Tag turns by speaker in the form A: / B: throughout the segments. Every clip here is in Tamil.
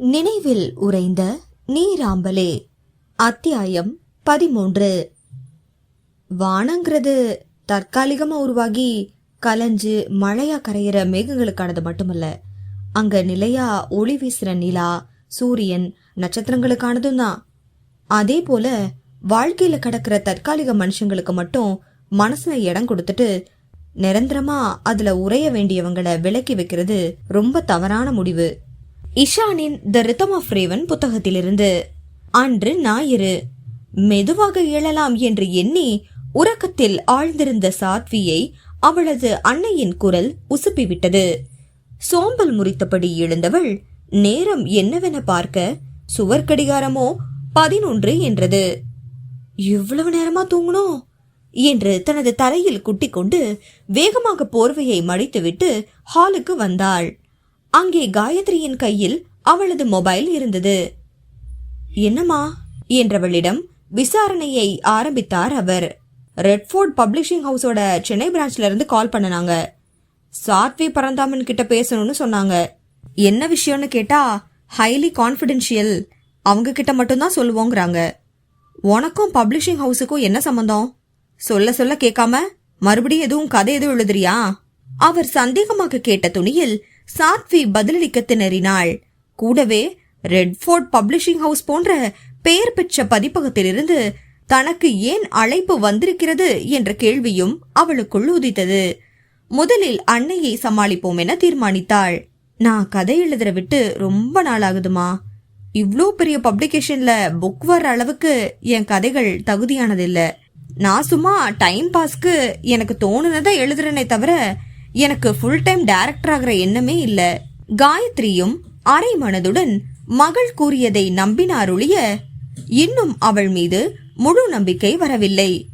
A: நினைவில் உறைந்த நீராம்பலே. அத்தியாயம் பதிமூன்று. வானங்கிறது தற்காலிகமா உருவாகி கலைஞ்சு மழையா கரையிற மேகங்களுக்கானது மட்டுமல்ல அங்க நிலையா ஒளி வீசுற நிலா சூரியன் நட்சத்திரங்களுக்கானதும் தான். அதே போல வாழ்க்கையில கடக்கிற தற்காலிக மனுஷங்களுக்கு மட்டும் மனசுல இடம் கொடுத்துட்டு நிரந்தரமா அதுல உறைய வேண்டியவங்களை விலக்கி வைக்கிறது ரொம்ப தவறான முடிவு. இஷானின் த ரித்தம் ஆஃப் ரேவன் புத்தகத்திலிருந்து அன்று ஞாயிறு மெதுவாக எழலாம் என்று எண்ணி உறக்கத்தில் ஆழ்ந்திருந்த சாத்வியை அவளது அன்னையின் குரல் உசுப்பிவிட்டது. சோம்பல் முறித்தபடி எழுந்தவள் நேரம் என்னவென பார்க்க சுவர் கடிகாரமோ? பதினொன்று என்றது. இவ்வளவு நேரமா தூங்கணும் என்று தனது தலையில் குட்டிக்கொண்டு வேகமாக போர்வையை மடித்துவிட்டு ஹாலுக்கு வந்தாள். அங்கே காயத்ரியின் கையில் அவளது மொபைல் இருந்தது. என்னம்மா? என்றவளிடம் விசாரணையை ஆரம்பித்தார் அவர். ரெட்ஃபோர்ட் பப்ளிஷிங் ஹவுஸோட சென்னை பிரான்ச்ல இருந்து கால் பண்ணனாங்க. சாத்வி பரந்தாமன் கிட்ட பேசணும்னு சொன்னாங்க. என்ன விஷயம்னு கேட்டா ஹைலி கான்ஃபிடென்ஷியல். அவங்க கிட்ட மட்டும்தான் சொல்லுவோங்கிறாங்க. உனக்கும் பப்ளிஷிங் ஹவுஸுக்கும் என்ன சம்பந்தம்? சொல்ல சொல்ல கேட்காம மறுபடியும் எதுவும் கதை எதுவும் எழுதுறியா? அவர் சந்தேகமாக கேட்ட துணியில் சாத்வி பதிலளிக்க திணறினாள் கூடவே ரெட்ஃபோர்ட் பப்ளிஷிங் ஹவுஸ் போன்ற பெயர் பெற்ற பதிப்பகத்திலிருந்து தனக்கு ஏன் அழைப்பு வந்திருக்கிறது என்ற கேள்வியும் அவளுக்குள் உதித்தது. முதலில் அன்னையை சமாளிப்போம் என தீர்மானித்தாள். நான் கதை எழுதுற விட்டு ரொம்ப நாள் ஆகுதுமா இவ்ளோ பெரிய பப்ளிகேஷன்ல புக் வர அளவுக்கு என் கதைகள் தகுதியானதில்லை. நான் சும்மா டைம் பாஸ்க்கு எனக்கு தோணுனதை எழுதுறேனே தவிர எனக்கு ஃபுல் டைம் டைரக்டர் ஆகிற எண்ணமே இல்ல. காயத்ரியும் அரை மனதுடன் மகள் கூறியதை நம்பினாருளிய இன்னும் அவள் மீது முழு நம்பிக்கை வரவில்லை.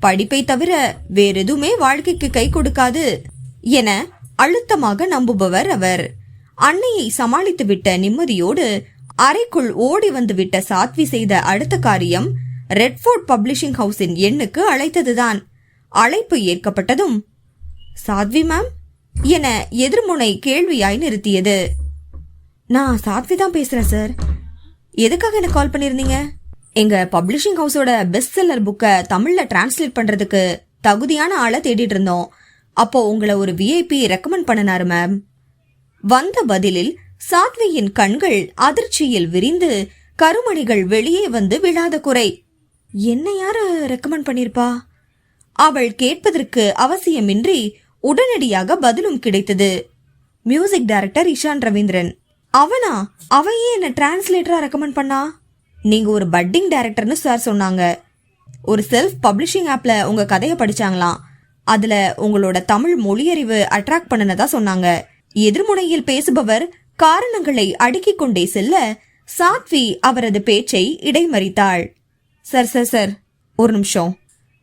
A: படிப்பை தவிர வேறெதுவுமே வாழ்க்கைக்கு கை கொடுக்காது என அழுத்தமாக நம்புபவர் அவர். அன்னையை சமாளித்துவிட்ட நிம்மதியோடு அறைக்குள் ஓடி வந்துவிட்ட சாத்வி செய்த அடுத்த காரியம் ரெட்ஃபோர்ட் பப்ளிஷிங் ஹவுஸின் எண்ணுக்கு அழைத்ததுதான். அழைப்பு ஏற்கப்பட்டதும் சாத்வி மேம் என எதிர்முனை கேள்வியாய் நிறுத்தியது. நான் சாத்வி தான் பேசுறேன் சார் எதுக்காக எனக்கு கால் பண்ணிருந்தீங்க எங்க பப்ளிஷிங் ஹவுஸோட பெஸ்ட் செல்லர் புக்கை தமிழ்ல டிரான்ஸ்லேட் பண்றதுக்கு தகுதியான ஆளை தேடிட்டு இருந்தோம். அப்போ உங்களை ஒரு விஐபி ரெக்கமெண்ட் பண்ணினாரு மேம் வந்த பதிலில் சாத்வியின் கண்கள் அதிர்ச்சியில் விரிந்து கருமணிகள் வெளியே வந்து விழாத குறை. என்ன யாரு ரெக்கமெண்ட் பண்ணிருப்பா அவள் கேட்பதற்கு அவசியமின்றி உடனடியாக பதிலும் கிடைத்தது. Music director Ishaan Ravindran. அவனா? அவன் ஏன் என்ன டிரான்ஸ்லேட்டரா ரெக்கமெண்ட் பண்ணா? நீங்க ஒரு பட்டிங் டைரக்டர்னு சார் சொன்னாங்க. ஒரு செல்ஃப் பப்ளிஷிங் ஆப்ல உங்க கதையை படிச்சாங்களாம். அதுல உங்களோட தமிழ் மொழியறிவு அட்ராக்ட் பண்ணனதா சொன்னாங்க. எதிர்முனையில் பேசுபவர் காரணங்களை அடுக்கிக் கொண்டே செல்ல சாத்வி அவரது பேச்சை இடைமறித்தாள். சார் சார் சார் ஒரு நிமிஷம்.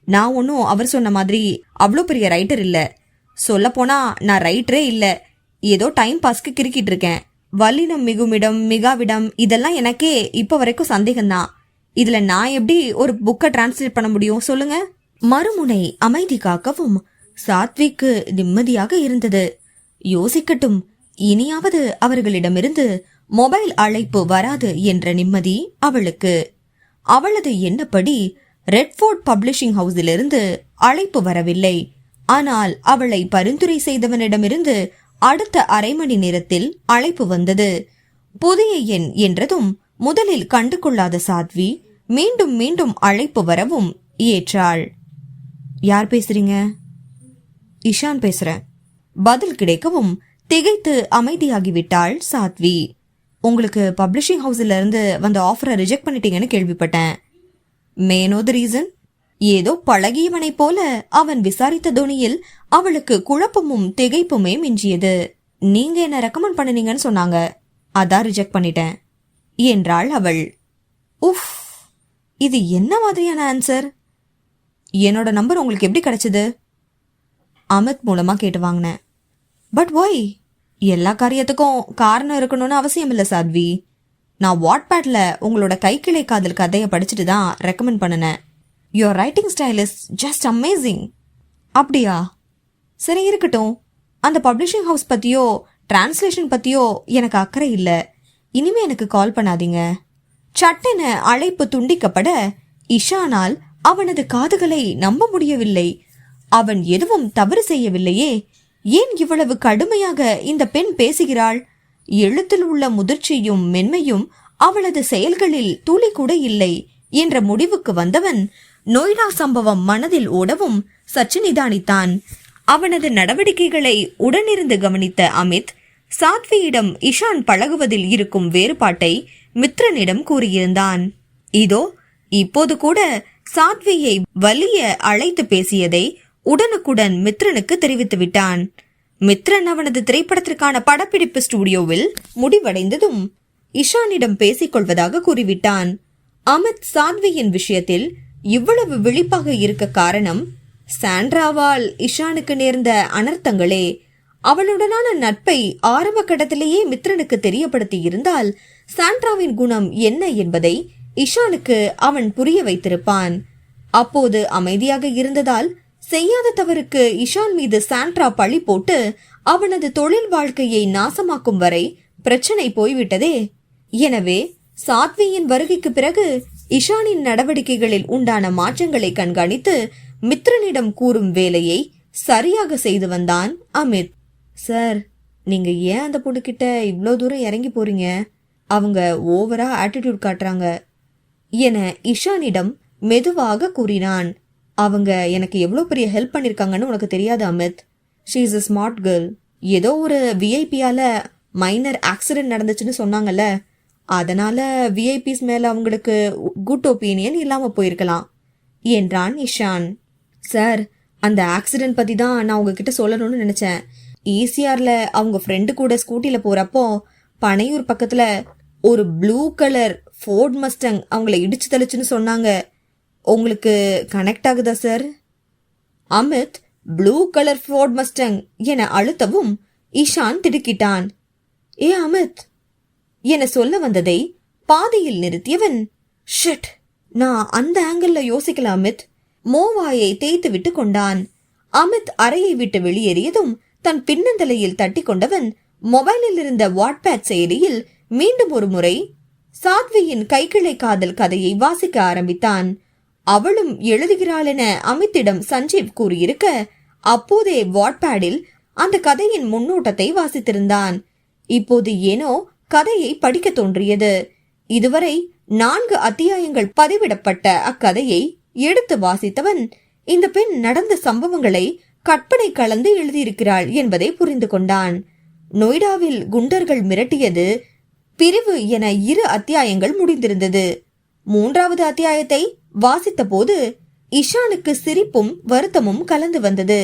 A: நான் ஒன்றும் அவர் சொன்ன மாதிரி அவ்வளோ பெரிய ரைட்டர் இல்லை. சொல்லப்போனா நான் ரைட்டரே இல்லை. ஏதோ டைம் பாஸ்க்கு கிறுக்கிட்டு இருக்கேன் வல்லினம் மிகுமிடம் மிகாவிடம் இதெல்லாம் எனக்கே இப்போ வரைக்கும் சந்தேகம்தான். இதுல நான் எப்படி ஒரு புக்கை டிரான்ஸ்லேட் பண்ண முடியும்? சொல்லுங்க. மறுமுனை அமைதி காக்கவும் சாத்விக்கு நிம்மதியாக இருந்தது. யோசிக்கட்டும் இனியாவது அவர்களிடமிருந்து மொபைல் அழைப்பு வராது என்ற நிம்மதி அவளுக்கு. அவளது எண்ணப்படி ரெட்ஃபோர்ட் பப்ளிஷிங் ஹவுஸிலிருந்து அழைப்பு வரவில்லை. ஆனால் அவளை பரிந்துரை செய்தவனிடமிருந்து அடுத்த அரை மணி நேரத்தில் அழைப்பு வந்தது. புதிய எண் என்றதும் முதலில் கண்டு கொள்ளாத சாத்வி மீண்டும் மீண்டும் அழைப்பு வரவும் ஏற்றாள். யார் பேசுறீங்க? இஷான் பேசுறேன். பதில் கிடைக்கவும் திகைத்து அமைதியாகிவிட்டாள் சாத்வி. உங்களுக்கு பப்ளிஷிங் ஹவுஸ்ல இருந்து வந்த ஆஃபரை ரிஜெக்ட் பண்ணிட்டீங்கன்னு கேள்விப்பட்டேன். மேனோ த ரீசன் ஏதோ பழகியவனைப் போல அவன் விசாரித்த துணியில் அவளுக்கு குழப்பமும் திகைப்புமே மிஞ்சியது. நீங்க என்ன ரெக்கமெண்ட் பண்ணுனீங்கன்னு சொன்னாங்க. அதான் ரிஜெக்ட் பண்ணிட்டேன் என்றாள் அவள். உஃப் இது என்ன மாதிரியான ஆன்சர் என்னோட நம்பர் உங்களுக்கு எப்படி கிடைச்சது? அமித் மூலமா கேட்டு வாங்கினேன். பட் ஒய் எல்லா காரியத்துக்கும் காரணம் இருக்கணும்னு அவசியம் இல்லை சாத்வி. நான் வாட்பேட்ல உங்களோட கைக்கிளை காதல் கதையை படிச்சுட்டு தான் ரெக்கமெண்ட் பண்ணினேன். Your writing style is just amazing அப்படியா? சரி இருக்கட்டும். அந்த பப்ளிஷிங் ஹவுஸ் பத்தியோ டிரான்ஸ்லேஷன் பத்தியோ எனக்கு அக்கறை இல்லை. இனிமே எனக்கு கால் பண்ணாதீங்க. சட்டென அழைப்பு துண்டிக்கப்பட இஷானால் அவனது காதுகளை நம்ப முடியவில்லை. அவன் எதுவும் தவறு செய்யவில்லையே. ஏன் இவ்வளவு கடுமையாக இந்த பெண் பேசுகிறாள்? எழுத்தில் உள்ள முதிர்ச்சியும் மென்மையும் அவளது செயல்களில் துளி கூட இல்லை என்ற முடிவுக்கு வந்தவன் நொய்டா சம்பவம் மனதில் ஓடவும் சற்று நிதானித்தான் அவனது நடவடிக்கைகளை உடனிருந்து கவனித்த அமித் சாத்வியிடம் இஷான் பழகுவதில் இருக்கும் வேறுபாட்டை மித்ரனிடம் கூறியிருந்தான். இதோ இப்போது கூட சாத்வியை வலிய அழைத்து பேசியதை உடனுக்குடன் மித்ரனுக்கு தெரிவித்து விட்டான். மித்ரன் அவனது திரைப்படத்திற்கான படப்பிடிப்பு ஸ்டுடியோவில் முடிவடைந்ததும் இஷானிடம் பேசிக் கொள்வதாக கூறிவிட்டான். அமித் சாத்வியின் விஷயத்தில் இவ்வளவு விழிப்பாக இருக்க காரணம் சாண்ட்ராவால் இஷானுக்கு நேர்ந்த அனர்த்தங்களே. அவளுடனான நட்பை ஆரம்ப கட்டத்திலேயே மித்ரனுக்கு தெரியப்படுத்தி இருந்தால் சாண்ட்ராவின் குணம் என்ன என்பதை இஷானுக்கு அவன் புரிய வைத்திருப்பான். அப்போது அமைதியாக இருந்ததால் செய்யாத தவறுக்கு இஷான் மீது சாண்ட்ரா பழி போட்டு அவனது தொழில் வாழ்க்கையை நாசமாக்கும் வரை பிரச்சனை போய்விட்டதே. எனவே சாத்வியின் வருகைக்கு பிறகு இஷானின் நடவடிக்கைகளில் உண்டான மாற்றங்களை கண்காணித்து மித்ரனிடம் கூறும் வேலையை சரியாக செய்து வந்தான் அமித். சார் நீங்க ஏன் அந்த பொண்ணுக்கிட்ட இவ்வளோ தூரம் இறங்கி போறீங்க? அவங்க ஓவரா ஆட்டிடியூட் காட்டுறாங்க என இஷானிடம் மெதுவாக கூறினான். அவங்க எனக்கு எவ்வளோ பெரிய ஹெல்ப் பண்ணிருக்காங்கன்னு உனக்கு தெரியாது Amit. She is a smart girl ஏதோ ஒரு விஐபியால மைனர் ஆக்சிடென்ட் நடந்துச்சுன்னு சொன்னாங்கல்ல. அதனால விஐபிஸ் மேல அவங்களுக்கு குட் ஒப்பீனியன் இல்லாம போயிருக்கலாம். என்றான் இஷான் சார் அந்த ஆக்சிடென்ட் பத்தி தான் நான் உங்ககிட்ட சொல்லணும்னு நினைச்சேன். ஈசிஆர்ல அவங்க ஃப்ரெண்டு கூட ஸ்கூட்டில போறப்போ பனையூர் பக்கத்துல ஒரு ப்ளூ கலர் ஃபோர்ட் மஸ்டங் அவங்கள இடிச்சு தெளிச்சுன்னு சொன்னாங்க. உங்களுக்கு கனெக்ட் ஆகுதா sir? Amit blue colour Ford Mustang என அழுத்தவும் இஷான் திடுக்கிட்டான். ஏ அமித் என சொல்ல வந்ததை பாதியில் நிறுத்தியவன் ஷிட் நான் அந்த ஆங்கிள் யோசிக்கல அமித். மோவாயை தேய்த்து விட்டு கொண்டான். அமித் அறையை விட்டு வெளியேறியதும் தன் பின்னந்தலையில் தட்டி கொண்டவன் மொபைலில் இருந்த வாட்பேட் செயலியில் மீண்டும் ஒரு முறை சாத்வியின் கைக்கிளை காதல் கதையை வாசிக்க ஆரம்பித்தான். அவளும் எழுதுகிறாள் என அமித்திடம் சஞ்சீவ் கூறியிருக்க அப்போதே வாட்பேடில் அந்த கதையின் முன்னோட்டத்தை வாசித்திருந்தான். இப்போது ஏனோ கதையை படிக்க தோன்றியது. இதுவரை நான்கு அத்தியாயங்கள் பதிவிடப்பட்ட அக்கதையை எடுத்து வாசித்தவன் இந்த பெண் நடந்த சம்பவங்களை கற்பனை கலந்து எழுதியிருக்கிறாள் என்பதை புரிந்து கொண்டான். நொய்டாவில் குண்டர்கள் மிரட்டியது பிரிவு என இரு அத்தியாயங்கள் முடிந்திருந்தது. மூன்றாவது அத்தியாயத்தை வாசித்த போது இஷானுக்கு சிரிப்பும் வருத்தமும் கலந்து வந்தது.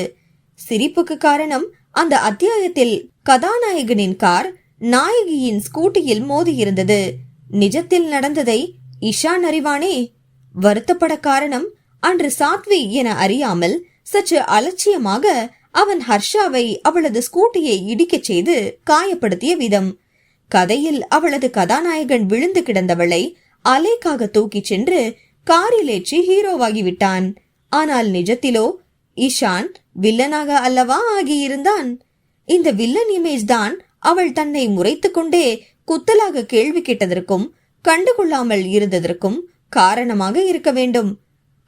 A: சிரிப்புக்கு காரணம் அந்த அத்தியாயத்தில் கதாநாயகனின் கார் நாயகியின் ஸ்கூட்டியில் மோதியிருந்தது. நிஜத்தில் நடந்ததை இஷான் அறிவானே வருத்தப்பட காரணம் அன்று சாத்வி என அறியாமல் சற்று அலட்சியமாக அவன் ஹர்ஷாவை அவளது ஸ்கூட்டியை இடிக்கச் செய்து காயப்படுத்திய விதம். கதையில் அவளது கதாநாயகன் விழுந்து கிடந்தவளை அலேக்காக தூக்கிச் சென்று காரில் ஹீரோவாகிவிட்டான். ஆனால் நிஜத்திலோ இஷான் வில்லனாக அல்லவா ஆகியிருந்தான்? இந்த வில்லன் இமேஜ் தான் அவள் தன்னை முறைத்து கொண்டே குத்தலாக கேள்வி கேட்டதற்கும் கண்டுகொள்ளாமல் இருந்ததற்கும் காரணமாக இருக்க வேண்டும்.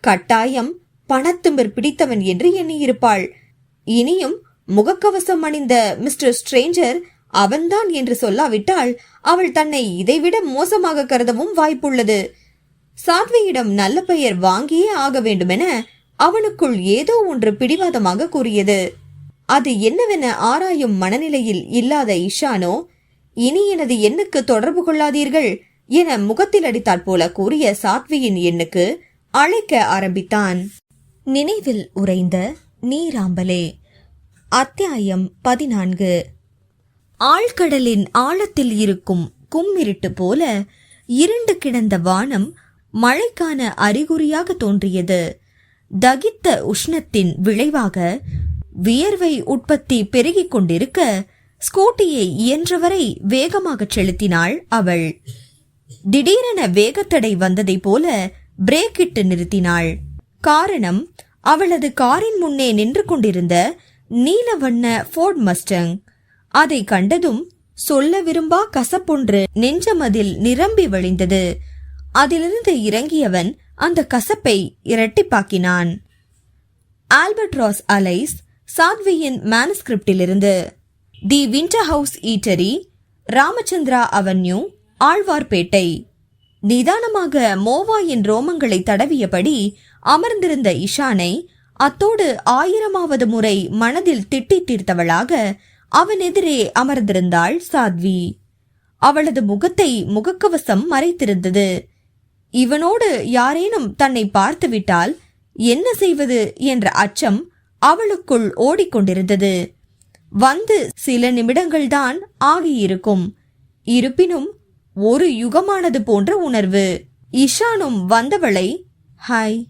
A: கட்டாயம் பணத்தும்பர் பிடித்தவன் என்று எண்ணியிருப்பாள். இனியும் முகக்கவசம் அணிந்த மிஸ்டர் ஸ்ட்ரேஞ்சர் அவன்தான் என்று சொல்லாவிட்டால் அவள் தன்னை இதைவிட மோசமாக கருதவும் வாய்ப்புள்ளது. சாத்வியிடம் நல்ல பெயர் வாங்கியே ஆக வேண்டுமென அவனுக்குள் ஏதோ ஒன்று பிடிவாதமாக கூறியது. அது என்னவென ஆராயும் மனநிலையில் இல்லாத இஷானோ இனி எனது எண்ணுக்கு தொடர்பு கொள்ளாதீர்கள் என முகத்தில் அடித்தாற் போல கூறிய சாத்வியின் எண்ணுக்கு அழைக்க ஆரம்பித்தான். நினைவில் உறைந்த நீராம்பலே. அத்தியாயம் பதினான்கு. ஆழ்கடலின் ஆழத்தில் இருக்கும் கும்மிருட்டு போல இருண்டு கிடந்த வானம் மழைக்கான அறிகுறியாக தோன்றியது. தகித்த உஷ்ணத்தின் விளைவாக வியர்வை உற்பத்தி பெருகிக் கொண்டிருக்க ஸ்கூட்டியை இயன்றவரை வேகமாகச் செலுத்தினாள் அவள். திடீரென வேகத்தடை வந்ததைப் போல பிரேக்கிட்டு நிறுத்தினாள். காரணம் அவளது காரின் முன்னே நின்று கொண்டிருந்த நீல வண்ண ஃபோர்ட் மஸ்டங் அதை கண்டதும் சொல்ல விரும்பா கசப்பொன்று நெஞ்சமதில் நிரம்பி வழிந்தது. அதிலிருந்து இறங்கியவன் அந்த கசப்பை இரட்டிப்பாக்கினான். ஆல்பர்ட் ராஸ் அலைஸ் சாத்வியின் மேனஸ்கிரிப்டிலிருந்து the winter house eatery Ramachandra avenue Alwarpet. நிதானமாக மோவாயின் ரோமங்களை தடவியபடி அமர்ந்திருந்த இஷானை அத்தோடு ஆயிரமாவது முறை மனதில் திட்டித் தீர்த்தவளாக அவன் எதிரே அமர்ந்திருந்தாள் சாத்வி. அவளது முகத்தை முகக்கவசம் மறைத்திருந்தது. இவனோடு யாரேனும் தன்னை பார்த்துவிட்டால் என்ன செய்வது? என்ற அச்சம் அவளுக்குள் ஓடிக்கொண்டிருந்தது. வந்து சில நிமிடங்கள்தான் ஆகியிருக்கும். இருப்பினும் ஒரு யுகமானது போன்ற உணர்வு. இஷானும் வந்தவளை ஹாய்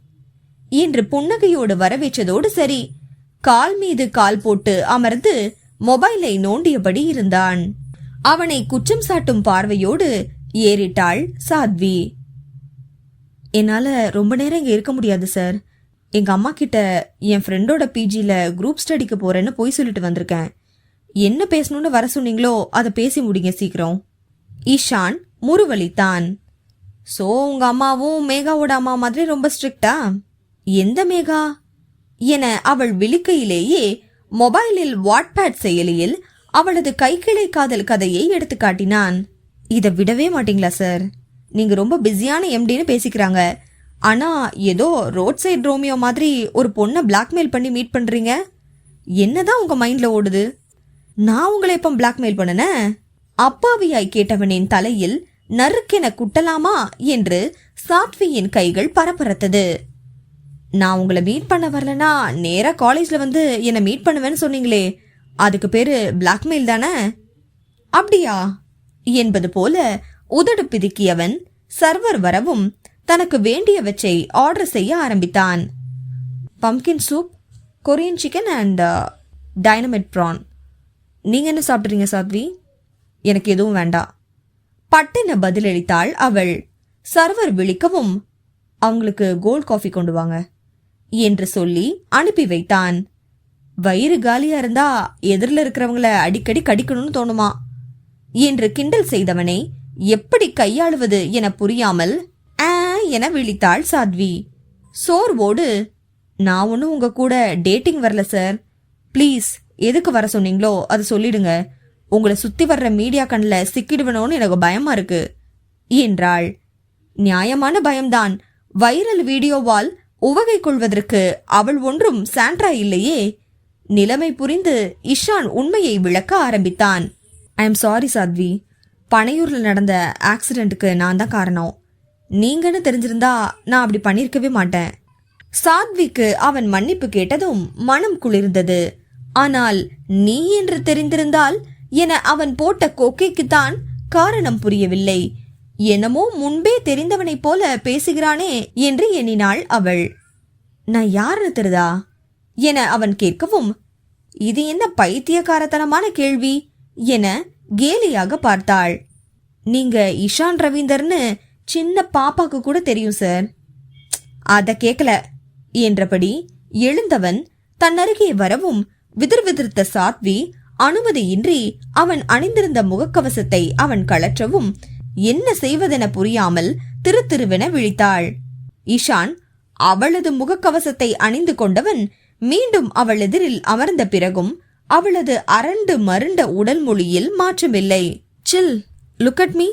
A: என்று புன்னகையோடு வரவேற்றதோடு சரி கால் மீது கால் போட்டு அமர்ந்து மொபைலை நோண்டியபடி இருந்தான். அவனை குற்றம் சாட்டும் பார்வையோடு ஏறிட்டாள் சாத்வி. என்னால ரொம்ப நேரம் இங்க இருக்க முடியாது சார். எங்க அம்மா கிட்ட என் ஃப்ரெண்டோட பிஜியில் குரூப் ஸ்டடிக்கு போறேன்னு போய் சொல்லிட்டு வந்திருக்கேன். என்ன பேசணும்னு வர சொன்னீங்களோ அதை பேசி முடிங்க சீக்கிரம். ஈஷான் முறுவலித்தான் சோ உங்க அம்மாவும் மேகாவோட அம்மா மாதிரி ரொம்ப ஸ்ட்ரிக்டா எந்த மேகா? என அவள் விழிக்கையிலேயே மொபைலில் வாட்பேட் செயலியில் அவளது கைக்கிளை காதல் கதையை எடுத்து காட்டினான் இதை விடவே மாட்டீங்களா சார்? நீங்க ரொம்ப பிஸியான எம்டின்னு பேசிக்கிறாங்க. ஆனா ஏதோ ரோட் சைடு ரோமியோ மாதிரி ஒரு பொண்ணை பிளாக்மெயில் பண்ணி மீட் பண்றீங்க? என்னதான் உங்க மைண்ட்ல ஓடுது? நான் உங்களை எப்ப பிளாக்மெயில் பண்ணனேன் அப்பாவியாய் கேட்டவனின் தலையில் நறுக்கென குட்டலாமா என்று சாத்வியின் கைகள் பரபரத்தது. நான் உங்களை மீட் பண்ண வரலனா நேரா காலேஜ்ல வந்து என்னை மீட் பண்ணுவேன்னு சொன்னீங்களே அதுக்கு பேரு பிளாக்மெயில் தானே? அப்படியா? என்பது போல உதடு பிதுக்கியவன் சர்வர் வரவும் தனக்கு வேண்டியவற்றை ஆர்டர் செய்ய ஆரம்பித்தான். Pumpkin soup Korean chicken and dynamite prawn நீங்கள் என்ன சாப்பிட்றீங்க சாத்வி? எனக்கு எதுவும் வேண்டாம். பட்டென பதிலளித்தாள் அவள். சர்வர் விழிக்கவும் அவங்களுக்கு கோல்ட் காஃபி கொண்டு வாங்க என்று சொல்லி அனுப்பி வைத்தான். வயிறு காலியா இருந்தா எதிரில் இருக்கிறவங்கள அடிக்கடி கடிக்கணும்னு தோணுமா? என்று கிண்டல் செய்தவனை எப்படி கையாளுவது என புரியாமல் ஆ என விழித்தாள் சாத்வி. சோர்வோடு நான் ஒன்றும் உங்க கூட டேட்டிங் வரல சார். ப்ளீஸ் எதுக்கு வர சொன்னீங்களோ அது சொல்லிடுங்க. உங்களை சுத்தி வர்ற மீடியா கண்ணில் சிக்கிடுவனோன்னு எனக்கு பயமா இருக்கு என்றாள். நியாயமான பயம்தான். வைரல் வீடியோவால் உவகை கொள்வதற்கு அவள் ஒன்றும் சாண்ட்ரா இல்லையே. நிலைமை புரிந்து இஷான் உண்மையை விளக்க ஆரம்பித்தான். I am sorry Sathvi. பனையூரில் நடந்த ஆக்சிடென்ட்டுக்கு நான் தான் காரணம். நீங்கன்னு தெரிஞ்சிருந்தா நான் அப்படி பண்ணியிருக்கவே மாட்டேன். சாத்விக்கு அவன் மன்னிப்பு கேட்டதும் மனம் குளிர்ந்தது. ஆனால் நீ என்று தெரிந்திருந்தால் என அவன் போட்ட கொக்கைக்குத்தான் காரணம் புரியவில்லை. என்னமோ முன்பே தெரிந்தவனைப் போல பேசுகிறானே என்று எண்ணினாள் அவள். நான் யாருன்னு தெரிதா என அவன் கேட்கவும் இது என்ன பைத்தியக்காரத்தனமான கேள்வி? என கேலியாக பார்த்தாள். நீங்க இஷான் ரவீந்தர்னு சின்ன பாப்பாக்கு கூட தெரியும் சார். அத கேக்கல. என்றபடி எழுந்தவன் தன்னருகே வரவும் விதிர் விதிர்த்த சாத்வி அனுமதியின்றி அவன் அணிந்திருந்த முகக்கவசத்தை அவன் கழற்றவும் என்ன செய்வதென புரியாமல் திரு திருவென விழித்தாள். இஷான் அவளது முகக்கவசத்தை அணிந்து கொண்டவன் மீண்டும் அவள் எதிரில் அமர்ந்த பிறகும் அவளது அரண்டு மருண்ட உடல் மொழியில் மாற்றமில்லை. சில் லுக் அட் மீ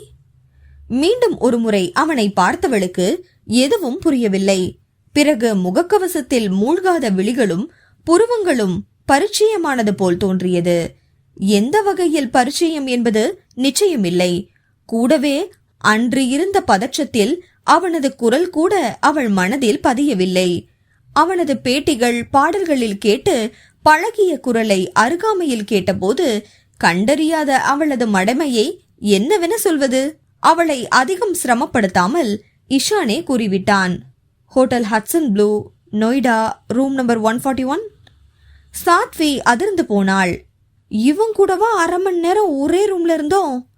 A: மீண்டும் ஒருமுறை அவனை பார்த்தவளுக்கு எதுவும் புரியவில்லை. பிறகு முகக்கவசத்தில் மூழ்காத விழிகளும் புருவங்களும் பரிச்சயமானது போல் தோன்றியது. எந்த வகையில் பரிச்சயம் என்பது நிச்சயமில்லை. கூடவே அன்று இருந்த பதற்றத்தில் அவனது குரல் கூட அவள் மனதில் பதியவில்லை. அவனது பேட்டிகள் பாடல்களில் கேட்டு பழகிய குரலை அருகாமையில் கேட்டபோது கண்டறியாத அவளது மடமையை என்னவென சொல்வது? அவளை அதிகம் சிரமப்படுத்தாமல் இஷானே கூறிவிட்டான். Hotel Hudson blue Noida room number one forty one. Saatvi அதிர்ந்து போனாள். இவன் கூடவா அரை மணி நேரம் ஒரே ரூம்ல இருந்தோம்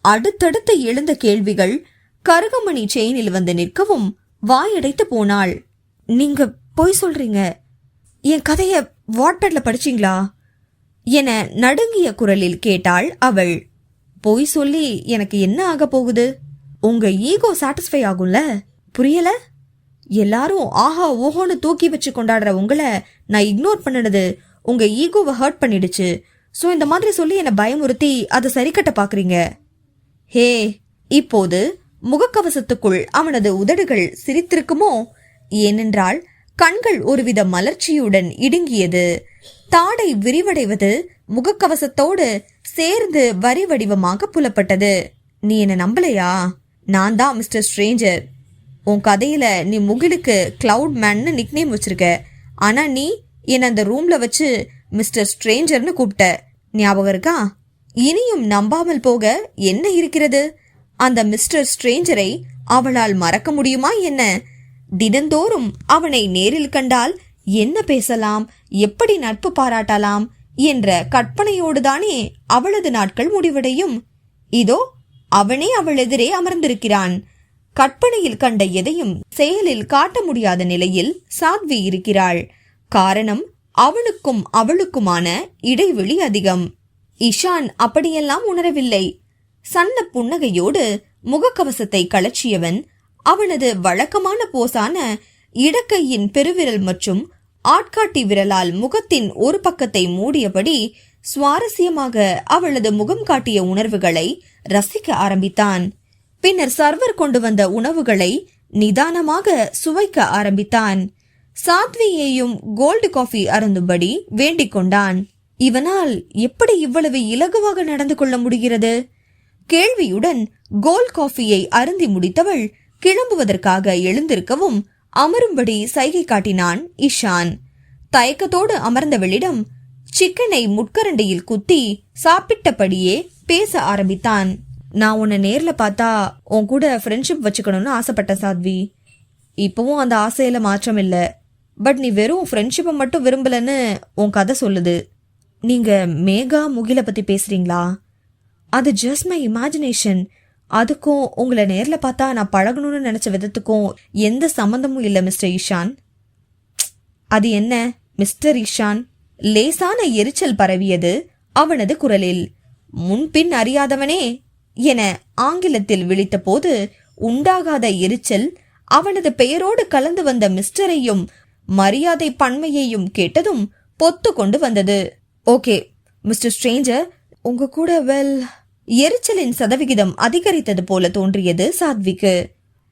A: அடுத்தடுத்து எழுந்த கேள்விகள் கருகமணி செயினில் வந்து நிற்கவும் வாயடைத்து போனாள். நீங்க பொய் சொல்றீங்க. என் கதைய வாட்பேட்ல படிச்சீங்களா? என நடுங்கிய குரலில் கேட்டாள் அவள். பொய் சொல்லி எனக்கு என்ன ஆக போகுது? உங்க ஈகோ சாட்டிஸ்ஃபை ஆகும்ல? புரியல? எல்லாரும் ஆஹா ஓஹோன்னு தூக்கி வச்சு கொண்டாடுற உங்களை நான் இக்னோர் பண்ணினது உங்க ஈகோவை ஹர்ட் பண்ணிடுச்சு. ஸோ இந்த மாதிரி சொல்லி என்னை பயமுறுத்தி அதை சரிக்கட்ட பாக்குறீங்க. ஹே இப்போது முகக்கவசத்துக்குள் அவனது உதடுகள் சிரித்திருக்குமோ? ஏனென்றால் கண்கள் ஒருவித மலர்ச்சியுடன் இடுங்கியது. தாடை விரிவடைவது முகக்கவசத்தோடு சேர்ந்து வரி வடிவமாக புலப்பட்டது. நீ என்ன நம்பலையா? நான் தான் மிஸ்டர் ஸ்ட்ரேஞ்சர். உன் கதையில நீ முகிலுக்கு கிளவுட் மேன்னு நிக்னேம் வச்சிருக்க. ஆனா நீ என்ன அந்த ரூம்ல வச்சு மிஸ்டர் ஸ்ட்ரேஞ்சர்னு கூப்பிட்ட. ஞாபகம் இருக்கா? இனியும் நம்பாமல் போக என்ன இருக்கிறது? அந்த மிஸ்டர் ஸ்ட்ரேஞ்சரை அவளால் மறக்க முடியுமா என்ன? தினந்தோறும் அவனை நேரில் கண்டால் என்ன பேசலாம்? எப்படி நட்பு பாராட்டலாம்? என்ற கற்பனையோடுதானே அவளது நாட்கள் முடிவடையும். இதோ அவனே அவள் எதிரே அமர்ந்திருக்கிறான். கற்பனையில் கண்ட எதையும் செயலில் காட்ட முடியாத நிலையில் சாத்வி இருக்கிறாள். காரணம் அவனுக்கும் அவளுக்குமான இடைவெளி அதிகம். இஷான் அப்படியெல்லாம் உணரவில்லை. சன்ன புன்னகையோடு முகக்கவசத்தை கலற்றியவன் அவனது வழக்கமான போசான இடக்கையின் பெருவிரல் மற்றும் ஆட்காட்டி விரலால் முகத்தின் ஒரு பக்கத்தை மூடியபடி சுவாரஸ்யமாக அவளது முகம் காட்டிய உணர்வுகளை ரசிக்க ஆரம்பித்தான். பின்னர் சர்வர் கொண்டு வந்த உணவுகளை நிதானமாக சுவைக்க ஆரம்பித்தான். சாத்வியையும் கோல்டு காஃபி அருந்தும்படி வேண்டிக் கொண்டான். இவனால் எப்படி இவ்வளவு இலகுவாக நடந்து கொள்ள முடிகிறது? கேள்வியுடன் கோல்ட் காஃபியை அருந்தி முடித்தவள் கிளம்புவதற்காக எழுந்திருக்கவும் அமரும்படி சைகை காட்டினான் இஷான் தயக்கத்தோடு அமர்ந்தவளிடம் சிக்கனை முட்கரண்டியில் குத்தி சாப்பிட்டபடியே பேச ஆரம்பித்தான். நான் உன்னை நேர்ல பார்த்தா உன் கூட ஃப்ரெண்ட்ஷிப் வச்சுக்கணும்னு ஆசைப்பட்ட சாத்வி. இப்பவும் அந்த ஆசையில மாற்றம் இல்ல. பட் நீ வெறும் ஃப்ரெண்ட்ஷிப்பை மட்டும் விரும்பலன்னு உன் கதை சொல்லுது. நீங்க மேகா முகில பத்தி பேசுறீங்களா? அது ஜஸ்ட் மை இமேஜினேஷன் அதுக்கும் உங்களை நேர்ல பார்த்தா நான் பழகணும்னு நினைச்ச விதத்துக்கும் எந்த சம்பந்தமும் இல்லை மிஸ்டர் ஈஷான். அது என்ன? மிஸ்டர் ஈஷான் லேசான எரிச்சல் பரவியது அவனது குரலில். முன்பின் அறியாதவனே என ஆங்கிலத்தில் விழித்தபோது உண்டாகாத எரிச்சல் அவனது பெயரோடு கலந்து வந்த மிஸ்டரையும் மரியாதை பன்மையையும் கேட்டதும் பொத்து கொண்டு வந்தது. ஓகே மிஸ்டர் ஸ்ட்ரேஞ்சர் உங்க கூட வெல் எரிச்சலின் சதவிகிதம் அதிகரித்தது போல தோன்றியது சாத்விக்கு.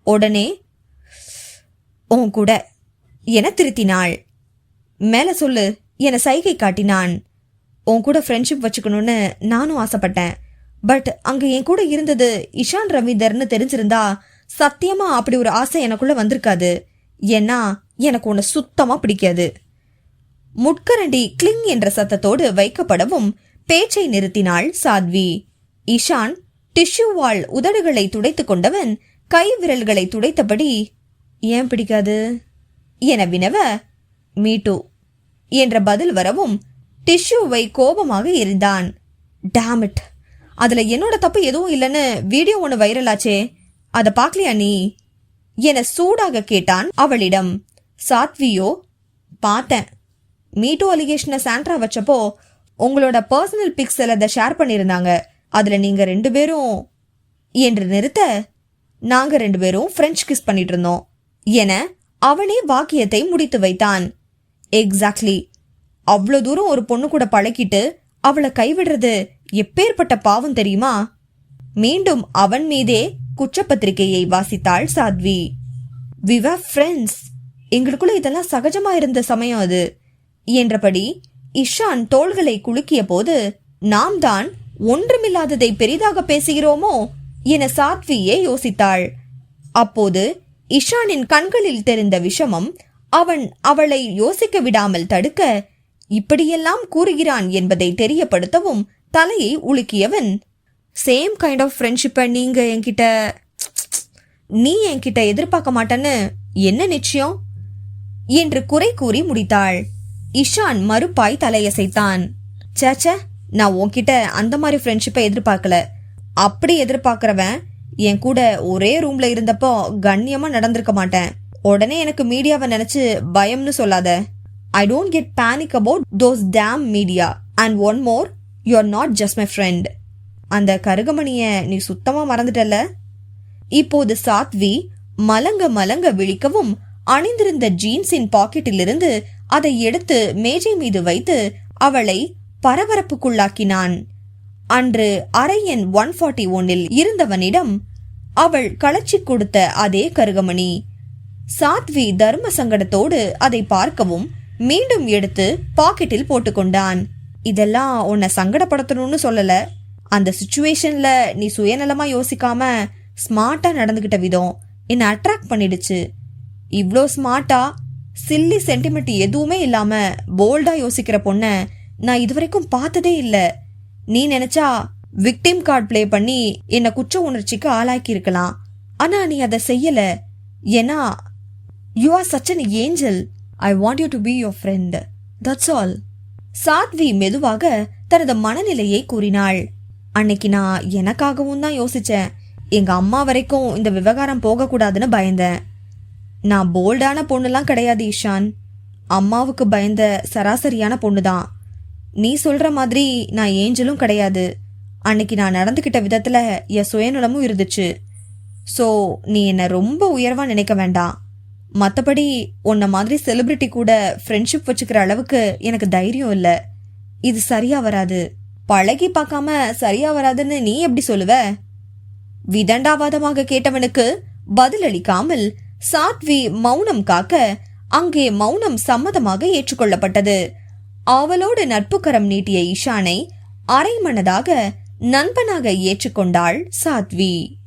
A: உடனே உன் கூட என திருத்தினாள். மேல சொல்லு என சைகை காட்டினான். உன் கூட ஃப்ரெண்ட்ஷிப் வச்சுக்கணும்னு நானும் ஆசைப்பட்டேன். பட் அங்க என் கூட இருந்தது இஷான் ரவீந்தர்னு தெரிஞ்சிருந்தா சத்தியமா அப்படி ஒரு ஆசை எனக்குள்ள வந்திருக்காது. ஏன்னா எனக்கு உன்னை சுத்தமா பிடிக்காது. முட்கரண்டி கிளிங் என்ற சத்தத்தோடு வைக்கப்படவும் பேச்சை நிறுத்தினாள் சாத்வி. இஷான் டிஷ்யூவால் உதடுகளை துடைத்துக் கொண்டவன் கை விரல்களை துடைத்தபடி ஏன் பிடிக்காது? என வினவ மீட்டு என்ற பதில் வரவும் டிஷ்யூவை கோபமாக எரிந்தான். டேமிட் அதுல என்னோட தப்பு எதுவும் இல்லைன்னு வீடியோ ஒன்று வைரலாச்சே. அதை பார்க்கலையா நீ? என சூடாக கேட்டான் அவளிடம். சாத்வியோ பார்த்தேன். மீட்டோ அலிகேஷனை சாண்ட்ரா வச்சப்போ உங்களோட பர்சனல் பிக்ஸில் அதை ஷேர் பண்ணியிருந்தாங்க அதில் நீங்கள் ரெண்டு பேரும் என்று நிறுத்த நாங்கள் ரெண்டு பேரும் ஃப்ரெஞ்ச் கிஸ் பண்ணிட்டு இருந்தோம். என அவனே வாக்கியத்தை முடித்து வைத்தான். எக்ஸாக்ட்லி அவ்வளோ தூரம் ஒரு பொண்ணு கூட பழக்கிட்டு அவளை கைவிடுறது எப்பேற்பட்ட பாவம் தெரியுமா? மீண்டும் அவன் மீதே குற்றப்பத்திரிகையை வாசித்தாள் சாத்வி. விவா ஃப்ரெண்ட்ஸ் எங்களுக்குள்ள இதெல்லாம் சகஜமா இருந்த சமயம் அது. என்றபடி இஷான் தோள்களை குலுக்கிய போது நாம் தான் ஒன்றுமில்லாததை பெரிதாக பேசுகிறோமோ என சாத்வியே யோசித்தாள். அப்போது இஷானின் கண்களில் தெரிந்த விஷமம் அவன் அவளை யோசிக்க விடாமல் தடுக்க இப்படியெல்லாம் கூறுகிறான் என்பதை தெரியப்படுத்தவும் தலையை உலுக்கியவன் சேம் கைண்ட் ஆஃப் ஃப்ரெண்ட்ஷிப்பை நீங்க என்கிட்ட நீ என்கிட்ட எதிர்பார்க்க மாட்டேன்னு என்ன நிச்சயம்? என்று குறை கூறி முடித்தாள். இஷான் மறுப்பாய் தலையசைத்தான். சேச்சே நான் உன்கிட்ட அந்த மாதிரி ஃப்ரெண்ட்ஷிப்பை எதிர்பார்க்கல. அப்படி எதிர்பார்க்கறவன் என் கூட ஒரே ரூம்ல இருந்தப்போ கண்ணியமா நடந்திருக்க மாட்டேன். உடனே எனக்கு மீடியாவை நினைச்சு பயம்னு சொல்லாத. I don't get panic about those damn media and one more you are not just my friend அந்த கருகமணிய நீ சுத்தமா மறந்துட்டல்ல? இப்போது சாத்வி மலங்க மலங்க விழிக்கவும் அணிந்திருந்த ஜீன்ஸின் பாக்கெட்டிலிருந்து அதை எடுத்து மேஜை மீது வைத்து அவளை பரபரப்புக்குள்ளாக்கினான். அன்று அறை எண் ஒன் ஃபார்ட்டி ஒன்னில் இருந்தவனிடம் அவள் களைச்சி கொடுத்த அதே கருகமணி. சாத்வி தர்ம சங்கடத்தோடு அதை பார்க்கவும் மீண்டும் எடுத்து பாக்கெட்டில் போட்டுக்கொண்டான். இதெல்லாம் உன்னை சங்கடப்படுத்தணும்னு சொல்லல. அந்த சுச்சுவேஷன்ல நீ சுயநலமா யோசிக்காம ஸ்மார்ட்டா நடந்துகிட்ட விதம் என்னை அட்ராக்ட் பண்ணிடுச்சு. இவ்ளோ ஸ்மார்ட்டா சில்லி சென்டிமெண்ட் எதுவுமே இல்லாம போல்டா யோசிக்கிற பொண்ண நான் இதுவரைக்கும் பார்த்ததே இல்ல. நீ நினைச்சா விக்டிம் கார்டு ப்ளே பண்ணி என்னை குற்ற உணர்ச்சிக்கு ஆளாக்கி இருக்கலாம் ஆனா நீ அதை செய்யல. ஏன்னா you are such an angel I want you to be your friend that's all Saatvi மெதுவாக தனது மனநிலையை கூறினாள். அன்னைக்கு நான் எனக்காகவும் தான் யோசிச்சேன். எங்க அம்மா வரைக்கும் இந்த விவகாரம் போகக்கூடாதுன்னு பயந்தேன். நான் போல்டான பொண்ணுலாம் கிடையாது ஈஷான். அம்மாவுக்கு பயந்த சராசரியான பொண்ணு தான் நீ சொல்ற மாதிரி நான் ஏஞ்சலும் கிடையாது. அன்னைக்கு நான் நடந்துக்கிட்ட விதத்துல என் சுயநலமும் இருந்துச்சு. ஸோ நீ என்னை ரொம்ப உயர்வா நினைக்க வேண்டாம். மற்றபடி உன்ன மாதிரி செலிபிரிட்டி கூட ஃப்ரெண்ட்ஷிப் வச்சுக்கிற அளவுக்கு எனக்கு தைரியம் இல்லை. இது சரியா வராது. பழகி பார்க்காம சரியா வராதுன்னு நீ எப்படி சொல்லுவ? விதண்டாவாதமாக கேட்டவனுக்கு பதிலளிக்காமல் சாத்வி மௌனம் காக்க அங்கே மௌனம் சம்மதமாக ஏற்றுக்கொள்ளப்பட்டது. ஆவலோடு நட்புக்கரம் நீட்டிய ஈஷானை அரைமனதாக நண்பனாக ஏற்றுக்கொண்டாள் சாத்வி.